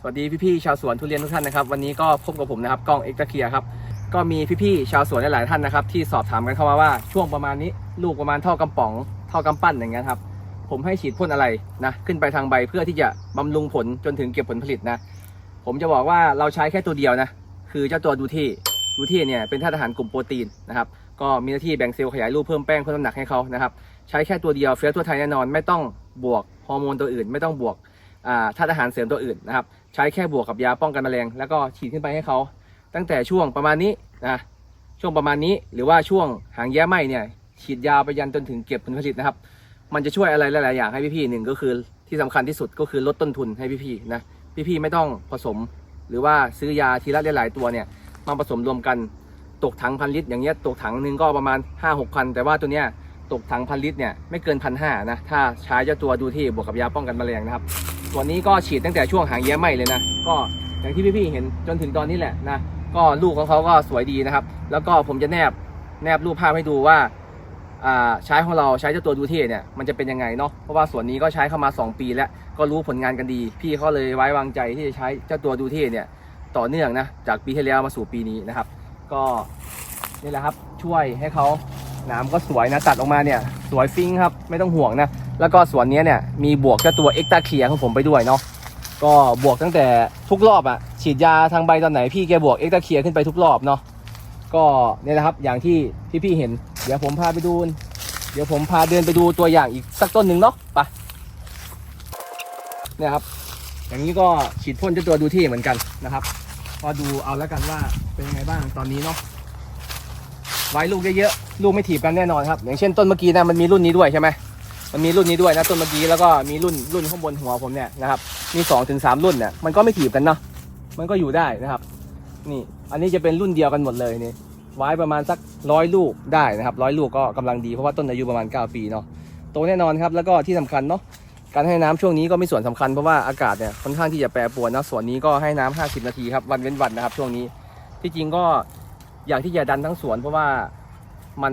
สวัสดีพี่ๆชาวสวนทุเรียนทุกท่านนะครับวันนี้ก็พบกับผมนะครับกล้องเอ็กซ์เคียครับก็มีพี่ๆชาวสวนหลายๆท่านนะครับที่สอบถามกันเข้ามาว่าช่วงประมาณนี้ลูกประมาณเท่ากำป๋องเท่ากำปั้นอย่างเงี้ยครับผมให้ฉีดพ่นอะไรนะขึ้นไปทางใบเพื่อที่จะบำรุงผลจนถึงเก็บผลผลิตนะ ผมจะบอกว่าเราใช้แค่ตัวเดียวนะคือเจ้าตัวดูที่ดูที่เนี่ยเป็นธาตุอาหารกลุ่มโปรตีนนะครับก็มีหน้าที่แบ่งเซลล์ขยายรูปเพิ่มแป้งเพิ่มน้ำหนักให้เขานะครับใช้แค่ตัวเดียวเฟียสตัวไทยแน่นอนไม่ต้องบวกฮอร์โมนตัวอื่นไม่ต้องบวก ธาตุอาหารเสริมตัวอื่นนะครับ ใช้แค่บวกกับยาป้องกันแมลง แล้วก็ฉีดขึ้นไปให้เขาตั้งแต่ช่วงประมาณนี้นะช่วงประมาณนี้หรือว่าช่วงหางแย้ไหมเนี่ยฉีดยาไปยันจนถึงเก็บผลผลิตนะครับ มันจะช่วยอะไรหลาย ๆ อย่างให้พี่ๆหนึ่งก็คือที่สำคัญที่สุดก็คือลดต้นทุนให้พี่ๆนะพี่ๆไม่ต้องผสม หรือว่าซื้อยาทีละหลาย ๆ ตัวเนี่ยมาผสมรวมกันตกถังพันลิตรอย่างเงี้ยตกถังหนึ่งก็ประมาณ 5 6พันแต่ว่าตัวเนี้ยตกถังพันลิตรเนี่ยไม่เกินพันห้านะถ้าใช้เจ้าตัวดูที่บวกกับยาป้องกันแมลงนะครับ ตัวนี้ก็ฉีดตั้งแต่ช่วงหางแย้ไหมเลยนะ ก็อย่างที่พี่ๆเห็นจนถึงตอนนี้แหละนะ ก็ลูกของเขาก็สวยดีนะครับ แล้วก็ผมจะแนบแนบรูปภาพให้ดูว่าใช้ของเราใช้เจ้าตัวดูเท่เนี่ยมันจะเป็นยังไงเนาะเพราะว่าส่วนนี้ก็ใช้เข้ามา 2 ปีแล้วก็รู้ผลงานกันดี พี่เขาเลยไว้วางใจที่จะใช้เจ้าตัวดูเท่เนี่ยต่อเนื่องนะจากปีที่แล้วมาสู่ปีนี้นะครับ ก็นี่แหละครับช่วยให้เขาหนามก็สวยนะตัดออกมาเนี่ยสวยฟิ้งครับไม่ต้องห่วงนะ แล้วก็ส่วนนี้เนี่ยมีบวกเจ้าตัวเอ็กตาเคลียของผมไปด้วยเนาะก็บวกตั้งแต่ทุกรอบอะฉีดยาทางใบตอนไหนพี่แกบวกเอ็กตาเคลียขึ้นไปทุกรอบเนาะก็เนี่ยนะครับอย่างที่ที่พี่เห็น เดี๋ยวผมพาไปดู เดี๋ยวผมพาเดินไปดูตัวอย่างอีกสักต้นหนึ่งเนาะไปเนี่ยครับ อย่างนี้ก็ฉีดพ่นเจ้าตัวดูที่เหมือนกันนะครับ ก็ดูเอาแล้วกันว่าเป็นยังไงบ้างตอนนี้เนาะไว้ลูกเยอะๆลูกไม่ถีบกันแน่นอนครับ อย่างเช่นต้นเมื่อกี้นะมันมีรุ่นนี้ด้วยใช่ไหม มันมีรุ่นนี้ด้วยนะต้นเมื่อกี้แล้วก็มีรุ่นรุ่นข้างบนหัวผมเนี่ยนะครับมีสองถึงสามรุ่นเนี่ยมันก็ไม่ถีบกันเนาะมันก็อยู่ได้นะครับ นี่อันนี้จะเป็นรุ่นเดียวกันหมดเลยนี่ไว้ประมาณสักร้อยลูกได้นะครับร้อยลูกก็กำลังดีเพราะว่าต้นอายุประมาณ 9 ปีเนาะโตแน่นอนครับแล้วก็ที่สำคัญเนาะการให้น้ำช่วงนี้ก็มีส่วนสำคัญเพราะว่าอากาศเนี่ยค่อนข้างที่จะแปรปรวนนะส่วนนี้ก็ให้น้ำ50 นาทีครับวันเว้นวันนะครับ ช่วงนี้ที่จริงก็อยากที่จะดันทั้งสวนเพราะว่ามัน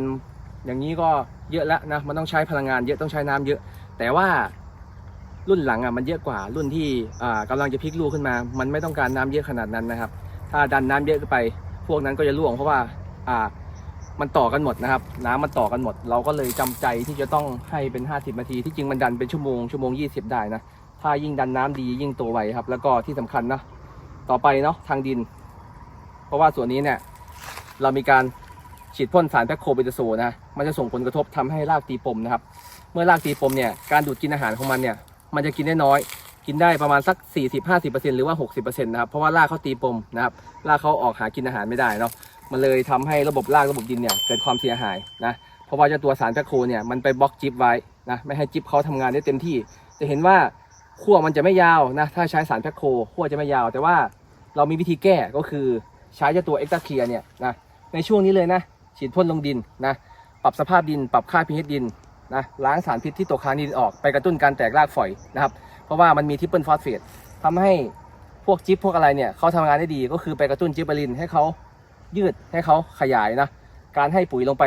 อย่างนี้ก็ เยอะแล้วนะมันต้องใช้พลังงานเยอะต้องใช้น้ำเยอะ แต่ว่ารุ่นหลังอะมันเยอะกว่ารุ่นที่อ่ากำลังจะพลิกลูกขึ้นมา มันไม่ต้องการน้ำเยอะขนาดนั้นนะครับ ถ้าดันน้ำเยอะขึ้นไป พวกนั้นก็จะร่วงเพราะว่ามันต่อกันหมดนะครับ น้ำมันต่อกันหมด เราก็เลยจำใจที่จะต้องให้เป็น 50 นาที ที่จริงมันดันเป็นชั่วโมงชั่วโมง 20 ได้นะ ถ้ายิ่งดันน้ำดียิ่งโตไวครับ แล้วก็ที่สำคัญนะต่อไปเนาะทางดิน เพราะว่าส่วนนี้เนี่ยเรามีการ ฉีดพ่นสารแพคโคเบตาโซนะมันจะส่งผลกระทบทำให้รากตีปมนะครับ เมื่อรากตีปมเนี่ยการดูดกินอาหารของมันเนี่ยมันจะกินได้น้อย กินได้ประมาณสัก 40-50%หรือว่า 60%นะครับเพราะว่ารากเขาตีปมนะครับรากเขาออกหากินอาหารไม่ได้เนาะมันเลยทำให้ระบบรากระบบดินเนี่ยเกิดความเสียหายนะเพราะว่าเจ้าตัวสารแพคโคเนี่ยมันไปบล็อกจิ๊บไว้นะไม่ให้จิ๊บเขาทำงานได้เต็มที่ จะเห็นว่าขั้วมันจะไม่ยาวนะถ้าใช้สารแพคโคขั้วจะไม่ยาว แต่ว่าเรามีวิธีแก้ก็คือใช้เจ้าตัวเอ็กตาเคลียเนี่ยนะในช่วงนี้เลยนะ ฉีดพ่นลงดินนะปรับสภาพดิน ปรับค่า pH ดินนะล้างสารพิษที่ตกค้างดินออกไปกระตุ้นการแตกรากฝอยนะครับเพราะว่ามันมีทิปเปิลฟอสเฟตทำให้พวกจิ๊บพวกอะไรเนี่ยเขาทำงานได้ดีก็คือไปกระตุ้นจิ๊บเบอรินให้เขายืดให้เขาขยายนะการให้ปุ๋ยลงไป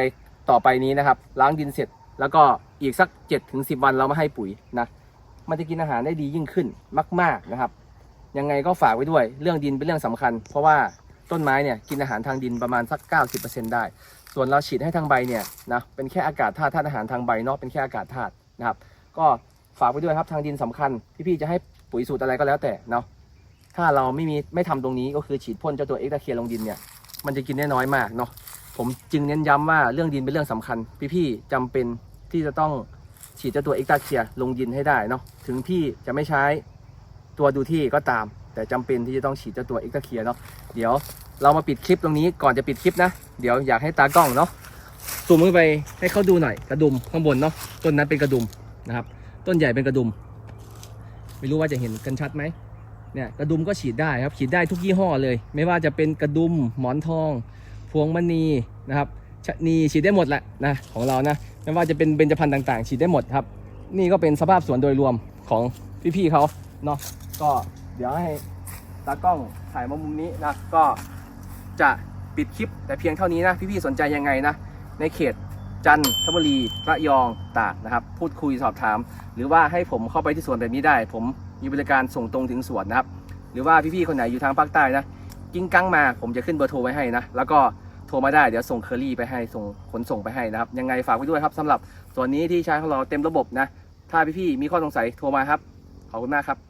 ต่อไปนี้นะครับ ล้างดินเสร็จแล้วก็อีกสัก7จ็ถึงสิวันเรามาให้ปุ๋ยนะมันจะกินอาหารได้ดียิ่งขึ้นมาก ๆนะครับ ยังไงก็ฝากไว้ด้วยเรื่องดินเป็นเรื่องสำคัญ เพราะว่า ต้นไม้เนี่ยกินอาหารทางดินประมาณสัก 90%ได้ ส่วนเราฉีดให้ทางใบเนี่ยนะเป็นแค่อากาศธาตุธาตุอาหารทางใบเนาะเป็นแค่อากาศธาตุนะครับ ก็ฝากไว้ด้วยครับทางดินสำคัญพี่ๆจะให้ปุ๋ยสูตรอะไรก็แล้วแต่เนาะถ้าเราไม่มีไม่ทำตรงนี้ก็คือฉีดพ่นเจ้าตัวเอ็กตาเคียลงดินเนี่ยมันจะกินได้น้อยมากเนาะผมจึงเน้นย้ำว่าเรื่องดินเป็นเรื่องสำคัญ พี่ๆจำเป็นที่จะต้องฉีดเจ้าตัวเอ็กตาเคียลงดินให้ได้เนาะถึงพี่จะไม่ใช้ตัวดูที่ก็ตาม แต่จำเป็นที่จะต้องฉีดเจ้าตัวเอ็กตาเคียเนาะเดี๋ยวเรามาปิดคลิปตรงนี้ก่อนจะปิดคลิปนะ เดี๋ยวอยากให้ตากล้องเนาะซูมขึ้นไปให้เขาดูหน่อยกระดุมข้างบนเนาะต้นนั้นเป็นกระดุมนะครับ ต้นใหญ่เป็นกระดุม ไม่รู้ว่าจะเห็นกันชัดไหมเนี่ยกระดุมก็ฉีดได้ครับฉีดได้ทุกยี่ห้อเลย ไม่ว่าจะเป็นกระดุมหมอนทอง พวงมณีนะครับชะนีฉีดได้หมดแหละนะของเรานะไม่ว่าจะเป็นเบญจพรรณต่างๆ ฉีดได้หมดครับ นี่ก็เป็นสภาพสวนโดยรวมของพี่ๆเขาเนาะก็ เดี๋ยวให้ตากล้องถ่ายมามุมนี้นะก็จะปิดคลิปแต่เพียงเท่านี้นะพี่ๆสนใจยังไงนะในเขตจันทบุรีระยองตากนะครับ พูดคุยสอบถาม หรือว่าให้ผมเข้าไปที่สวนแบบนี้ได้ ผมมีบริการส่งตรงถึงสวนนะครับ หรือว่าพี่ๆคนไหนอยู่ทางภาคใต้นะกิ้งกังมาผมจะขึ้นเบอร์โทรไว้ให้นะ แล้วก็โทรมาได้เดี๋ยวส่งเคอรี่ไปให้ส่งขนส่งไปให้นะครับ ยังไงฝากไว้ด้วยครับสำหรับส่วนนี้ที่ใช้ของเราเต็มระบบนะ ถ้าพี่ๆมีข้อสงสัยโทรมาครับขอบคุณมากครับ